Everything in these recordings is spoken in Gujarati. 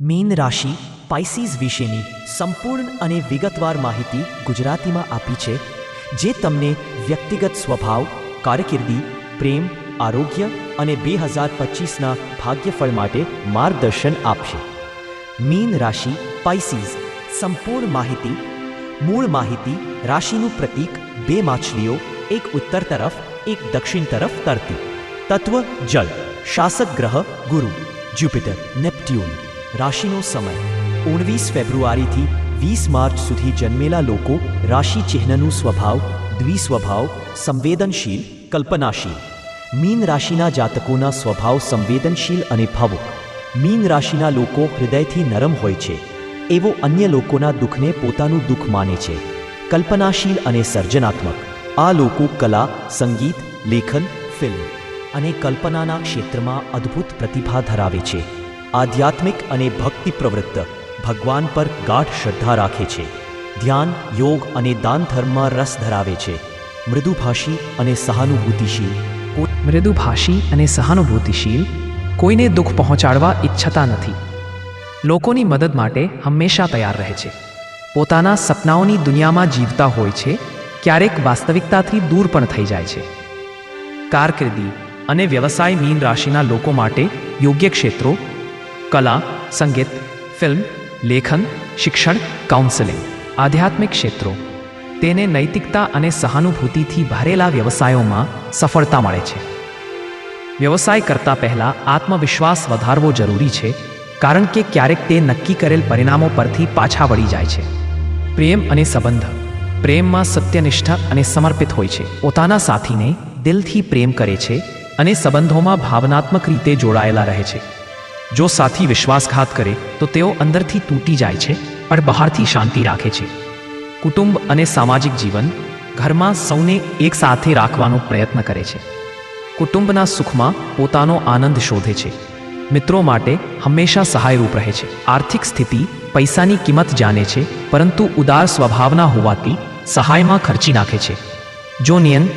મીન રાશિ પાઇસીસ વિશેની સંપૂર્ણ અને વિગતવાર માહિતી ગુજરાતીમાં આપી છે, જે તમને વ્યક્તિગત સ્વભાવ, કારકિર્દી, પ્રેમ, આરોગ્ય અને બે હજાર પચીસના ભાગ્યફળ માટે માર્ગદર્શન આપશે. મીન રાશિ પાઇસીસ સંપૂર્ણ માહિતી, મૂળ માહિતી, રાશિનું પ્રતીક, બે માછલીઓ, એક ઉત્તર તરફ, એક દક્ષિણ તરફ તરતી. તત્વ જળ, શાસક ગ્રહ ગુરુ જ્યુપિટર નેપ્ટ્યુન રાશિનો સમય. ઓણવીસ ફેબ્રુઆરીથી વીસ માર્ચ સુધી જન્મેલા લોકો રાશિ ચિહ્નનું સ્વભાવ, દ્વિસ્વભાવ, સંવેદનશીલ, કલ્પનાશીલ. મીન રાશિના જાતકોના સ્વભાવ સંવેદનશીલ અને ભાવુક. મીન રાશિના લોકો હૃદયથી નરમ હોય છે. એવો અન્ય લોકોના દુઃખને પોતાનું દુઃખ માને છે. કલ્પનાશીલ અને સર્જનાત્મક. આ લોકો કલા, સંગીત, લેખન, ફિલ્મ અને કલ્પનાના ક્ષેત્રમાં અદ્ભુત પ્રતિભા ધરાવે છે. આધ્યાત્મિક અને ભક્તિ પ્રવૃત્ત, ભગવાન પર ગાઢ શ્રદ્ધા રાખે છે. ધ્યાન, યોગ અને દાન ધર્મમાં રસ ધરાવે છે. મૃદુભાષી અને સહાનુભૂતિશીલ મૃદુભાષી અને સહાનુભૂતિશીલ, કોઈને દુઃખ પહોંચાડવા ઈચ્છતા નથી. લોકોની મદદ માટે હંમેશા તૈયાર રહે છે. પોતાના સપનાઓની દુનિયામાં જીવતા હોય છે, ક્યારેક વાસ્તવિકતાથી દૂર પણ થઈ જાય છે. કારકિર્દી અને વ્યવસાય મીન રાશિના લોકો માટે યોગ્ય ક્ષેત્રો કલા સંગીત ફિલ્મ લેખન શિક્ષણ કાઉન્સેલિંગ આધ્યાત્મિક ક્ષેત્રો તેને નૈતિકતા અને સહાનુભૂતિથી ભરેલા વ્યવસાયોમાં સફળતા મળે છે। વ્યવસાય કરતા પહેલા આત્મવિશ્વાસ વધારવો જરૂરી છે કારણ કે ક્યારેક તે નક્કી કરેલ પરિણામો પરથી પાછા વળી જાય છે। પ્રેમ અને સંબંધ પ્રેમમાં સત્યનિષ્ઠ અને સમર્પિત હોય છે। પોતાના સાથીને દિલથી પ્રેમ કરે છે અને સંબંધોમાં ભાવનાત્મક રીતે જોડાયેલા રહે છે। જો સાથી વિશ્વાસઘાત કરે, તો તેઓ અંદરથી તૂટી જાય છે પણ બહારથી શાંતિ રાખે છે. કુટુંબ અને સામાજિક જીવન ઘરમાં સૌને એક સાથે રાખવાનો પ્રયત્ન કરે છે. કુટુંબના સુખમાં પોતાનો આનંદ શોધે છે. મિત્રો માટે હંમેશા સહાયરૂપ રહે છે. આર્થિક સ્થિતિ પૈસાની કિંમત જાણે છે, પરંતુ ઉદાર સ્વભાવના હોવાથી સહાયમાં ખર્ચી નાખે છે. જો નિયન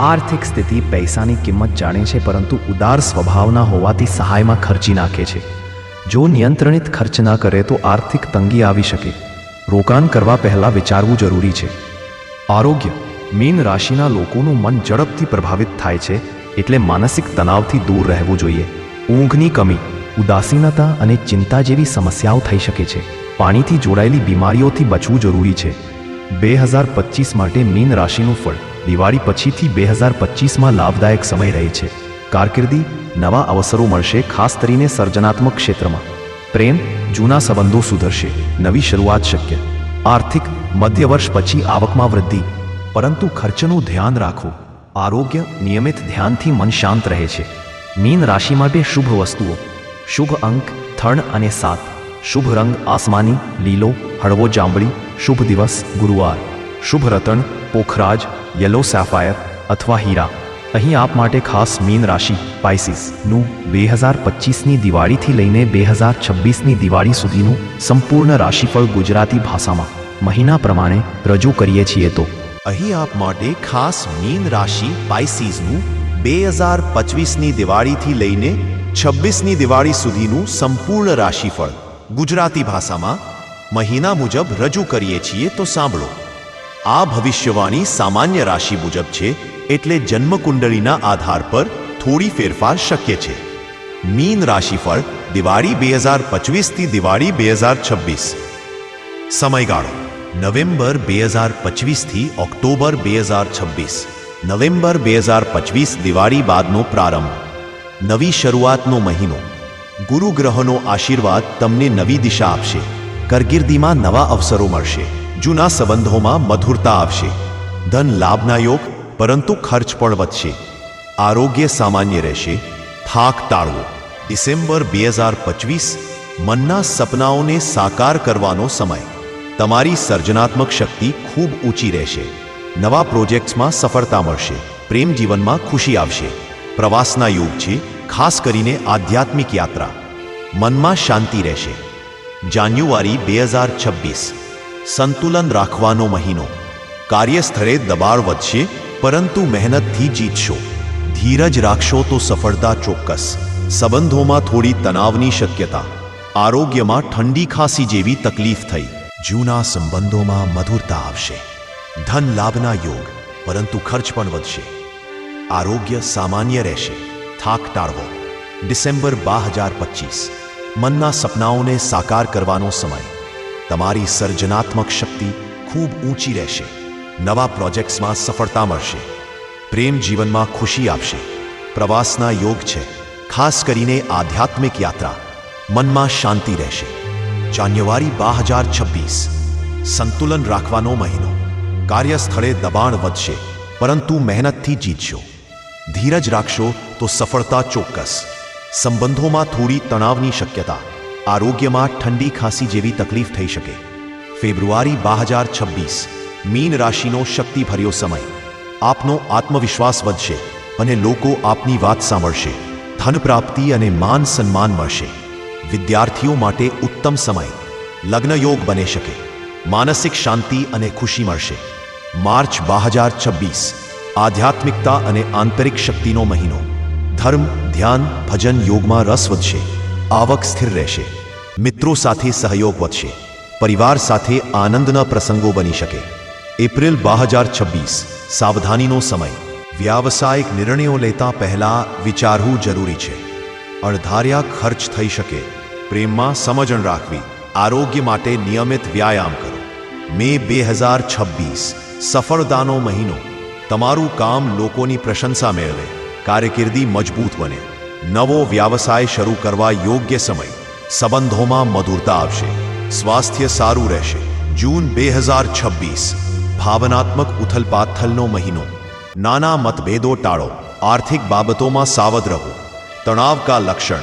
આર્થિક સ્થિતિ પૈસાની કિંમત જાણે છે, પરંતુ ઉદાર સ્વભાવના હોવાથી સહાયમાં ખર્ચી નાખે છે. જો નિયંત્રણિત ખર્ચ ના કરે, તો આર્થિક તંગી આવી શકે. રોકાણ કરવા પહેલાં વિચારવું જરૂરી છે. આરોગ્ય, મીન રાશિના લોકોનું મન ઝડપથી પ્રભાવિત થાય છે, એટલે માનસિક તણાવથી દૂર રહેવું જોઈએ. ઊંઘની કમી, ઉદાસીનતા અને ચિંતા જેવી સમસ્યાઓ થઈ શકે છે. પાણીથી જોડાયેલી બીમારીઓથી બચવું જરૂરી છે. બે હજાર પચીસ માટે મીન રાશિનું ફળ. દિવાળી પછીથી બે હજાર પચીસમાં લાભદાયક સમય રહે છે. કારકિર્દી, નવા અવસરો મળશે ખાસ કરીને સર્જનાત્મક ક્ષેત્રમાં. પ્રેમ, જૂના સંબંધો સુધરશે, નવી શરૂઆત શક્ય. આર્થિક, મધ્ય વર્ષ પછી આવકમાં વૃદ્ધિ. પરંતુ ખર્ચનું ધ્યાન રાખો. આરોગ્ય નિયમિત ધ્યાનથી મન શાંત રહે છે. મીન રાશિ માટે શુભ વસ્તુઓ. શુભ અંક થર્ણ અને સાત. શુભ રંગ આસમાની, લીલો, હળવો જાંબળી, શુભ દિવસ, ગુરુવાર. શુભ રતન, પોખરાજ યલો સેફાયર અથવા હીરા. અહીં આપ માટે ખાસ મીન રાશિ પાઇસીસનું બે હજાર પચીસની દિવાળીથી લઈને બે હજાર છવ્વીસની દિવાળી સુધીનું સંપૂર્ણ રાશિફળ ગુજરાતી ભાષામાં. મહિના પ્રમાણે રજૂ કરીએ છીએ તો. અહીં આપ માટે ખાસ મીન રાશિ પાઇસીસનું બે હજાર પચવીસની દિવાળીથી લઈને છવ્વીસની દિવાળી સુધીનું સંપૂર્ણ રાશિફળ ગુજરાતી ભાષામાં. મહિના મુજબ રજૂ કરીએ છીએ તો સાંભળો. આ ભવિષ્યવાણી સામાન્ય રાશિ મુજબ છે એટલે જન્મકુંડળીના આધાર પર થોડી ફેરફાર શક્ય છે. મીન રાશિફળ દિવાળી બે હજાર પચવીસથી દિવાળી બે હજાર છવ્વીસ. સમયગાળો. નવેમ્બર બે હજાર પચવીસથી ઓક્ટોબર બે હજાર છવ્વીસ. નવેમ્બર બે હજાર પચવીસ દિવાળી બાદનો પ્રારંભ. નવી શરૂઆતનો મહિનો. ગુરુ ગ્રહનો આશીર્વાદ તમને નવી દિશા આપશે. કારકિર્દીમાં નવા અવસરો મળશે. જૂના સંબંધોમાં મધુરતા આવશે. ધન લાભના યોગ, પરંતુ ખર્ચ પણ વધશે. આરોગ્ય સામાન્ય રહેશે. થાક ટાળવો. ડિસેમ્બર બે હજાર પચવીસ, મનના સપનાઓને સાકાર કરવાનો સમય. તમારી સર્જનાત્મક શક્તિ ખૂબ ઊંચી રહેશે. નવા પ્રોજેક્ટ્સમાં સફળતા મળશે. પ્રેમ જીવનમાં ખુશી આવશે. પ્રવાસના યોગ છે, ખાસ કરીને આધ્યાત્મિક યાત્રા. મનમાં શાંતિ રહેશે. જાન્યુઆરી બે હજાર છવ્વીસ. સંતુલન રાખવાનો મહિનો. કાર્યસ્થળે દબાણ વધશે, પરંતુ મહેનતથી જીતશો. ધીરજ રાખશો તો સફળતા ચોક્કસ. સંબંધોમાં થોડી તણાવની શક્યતા. આરોગ્યમાં ઠંડી ખાંસી જેવી તકલીફ થઈ. જૂના સંબંધોમાં મધુરતા આવશે. ધન લાભના યોગ, પરંતુ ખર્ચ પણ વધશે. આરોગ્ય સામાન્ય રહેશે. થાક ટાળવો. ડિસેમ્બર બે હજાર પચીસ. મનના સપનાઓને સાકાર કરવાનો સમય. તમારી સર્જનાત્મક શક્તિ ખૂબ ઊંચી રહેશે. નવા પ્રોજેક્ટ્સમાં સફળતા મળશે. પ્રેમ જીવનમાં ખુશી આપશે. પ્રવાસના યોગ છે. ખાસ કરીને આધ્યાત્મિક યાત્રા. મનમાં શાંતિ રહેશે. જાન્યુઆરી બે હજાર છવ્વીસ. સંતુલન રાખવાનો મહિનો. કાર્યસ્થળે દબાણ વધશે, પરંતુ મહેનતથી જીતશો. ધીરજ રાખશો તો સફળતા ચોક્કસ. સંબંધોમાં થોડી તણાવની શક્યતા. આરોગ્યમાં ઠંડી ખાંસી જેવી તકલીફ થઈ શકે. ફેબ્રુઆરી બે હજાર છવ્વીસ, મીન રાશિનો શક્તિભર્યો સમય. આપનો આત્મવિશ્વાસ વધશે અને લોકો આપની વાત સાંભળશે. ધન પ્રાપ્તિ અને માન સન્માન મળશે. વિદ્યાર્થીઓ માટે ઉત્તમ સમય. લગ્નયોગ બની શકે. માનસિક શાંતિ અને ખુશી મળશે. માર્ચ બે હજાર છવ્વીસ, આધ્યાત્મિકતા અને આંતરિક શક્તિનો મહિનો. ધર્મ, ધ્યાન, ભજન યોગમાં રસ વધશે. આવક સ્થિર રહેશે. મિત્રો સાથે સહયોગ વધશે. પરિવાર સાથે આનંદના પ્રસંગો બની શકે. એપ્રિલ બે હજાર છવ્વીસ, સાવધાનીનો સમય. વ્યાવસાયિક નિર્ણયો લેતા પહેલા વિચારવું જરૂરી છે. અણધાર્યા ખર્ચ થઈ શકે. પ્રેમમાં સમજણ રાખવી. આરોગ્ય માટે નિયમિત વ્યાયામ કરો. મે બે હજાર છવ્વીસ, સફળતાનો મહિનો. તમારું કામ લોકોની પ્રશંસા મેળવે. કારકિર્દી મજબૂત બને. નવો વ્યવસાય શરૂ કરવા યોગ્ય સમય. સંબંધોમાં મધુરતા આવશે. સ્વાસ્થ્ય સારું રહેશે. જૂન બે હજાર છવ્વીસ. ભાવનાત્મક ઉથલપાથલનો મહિનો. નાના મતભેદો ટાળો. આર્થિક બાબતોમાં સાવધ રહો. તણાવ કા લક્ષણ.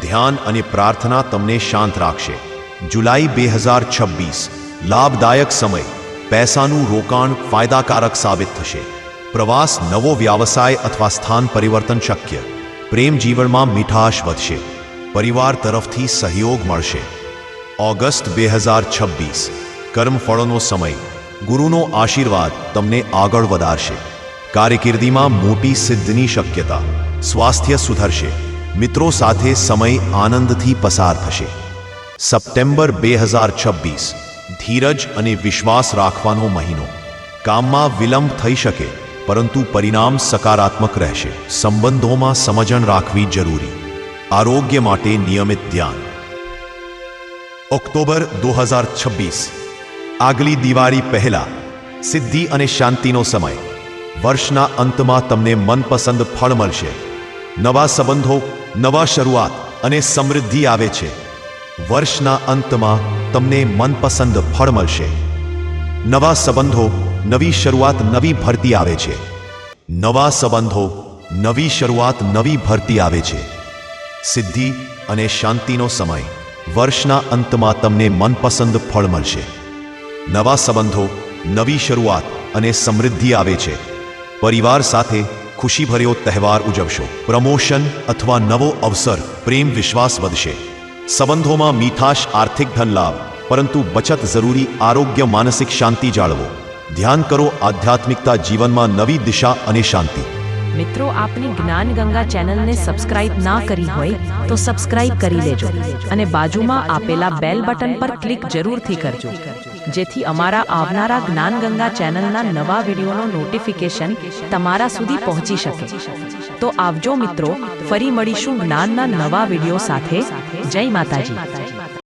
ધ્યાન અને પ્રાર્થના તમને શાંત રાખશે. જુલાઈ બે હજાર છવ્વીસ. લાભદાયક સમય. પૈસાનું રોકાણ ફાયદાકારક સાબિત થશે. પ્રવાસ નવો વ્યવસાય અથવા સ્થાન પરિવર્તન શક્ય. પ્રેમ જીવનમાં મીઠાશ વધશે. પરિવાર તરફથી સહયોગ મળશે. ઓગસ્ટ બે હજાર છવ્વીસ. કર્મફળોનો સમય. ગુરુનો આશીર્વાદ તમને આગળ વધારશે. કારકિર્દીમાં મોટી સિદ્ધની શક્યતા. સ્વાસ્થ્ય સુધરશે. મિત્રો સાથે સમય આનંદથી પસાર થશે. સપ્ટેમ્બર બે હજાર છવ્વીસ. ધીરજ અને વિશ્વાસ રાખવાનો મહિનો. કામમાં વિલંબ થઈ શકે. પરંતુ પરિણામ સકારાત્મક રહેશે. સંબંધોમાં સમજણ રાખવી જરૂરી. આરોગ્ય માટે નિયમિત ધ્યાન. ઓક્ટોબર દો હજાર છવ્વીસ. આગલી દિવાળી પહેલા, સિદ્ધિ અને શાંતિનો સમય. વર્ષના અંતમાં તમને મનપસંદ ફળ મળશે. નવા સંબંધો, નવા શરૂઆત અને સમૃદ્ધિ આવે છે. વર્ષના અંતમાં તમને મનપસંદ ફળ મળશે. નવા સંબંધો નવી શરૂઆત નવી ભરતી આવે છે. નવા સંબંધો નવી શરૂઆત નવી ભરતી આવે છે. સિદ્ધિ અને શાંતિનો સમય વર્ષના અંતમાં તમને મનપસંદ ફળ મળશે. નવા સંબંધો, નવી શરૂઆત અને સમૃદ્ધિ આવે છે. પરિવાર સાથે ખુશીભર્યો તહેવાર ઉજવશો. પ્રમોશન અથવા નવો અવસર પ્રેમ વિશ્વાસ વધશે. સંબંધોમાં મીઠાશ આર્થિક ધન લાભ, પરંતુ બચત જરૂરી આરોગ્ય માનસિક શાંતિ જાળવો. ધ્યાન કરો આધ્યાત્મિકતા જીવનમાં નવી દિશા અને શાંતિ. મિત્રો, આપની જ્ઞાન ગંગા ચેનલને સબસ્ક્રાઇબ ના કરી હોય તો સબસ્ક્રાઇબ કરી લેજો અને બાજુમાં આપેલા બેલ બટન પર ક્લિક જરૂરથી કરજો. જેથી અમારા આવનારા જ્ઞાન ગંગા ચેનલના નવા વિડીયોનો નોટિફિકેશન તમારા સુધી પહોંચી શકે. તો આવજો મિત્રો, ફરી મળીશું જ્ઞાનના નવા વીડિયો સાથે. જય માતાજી.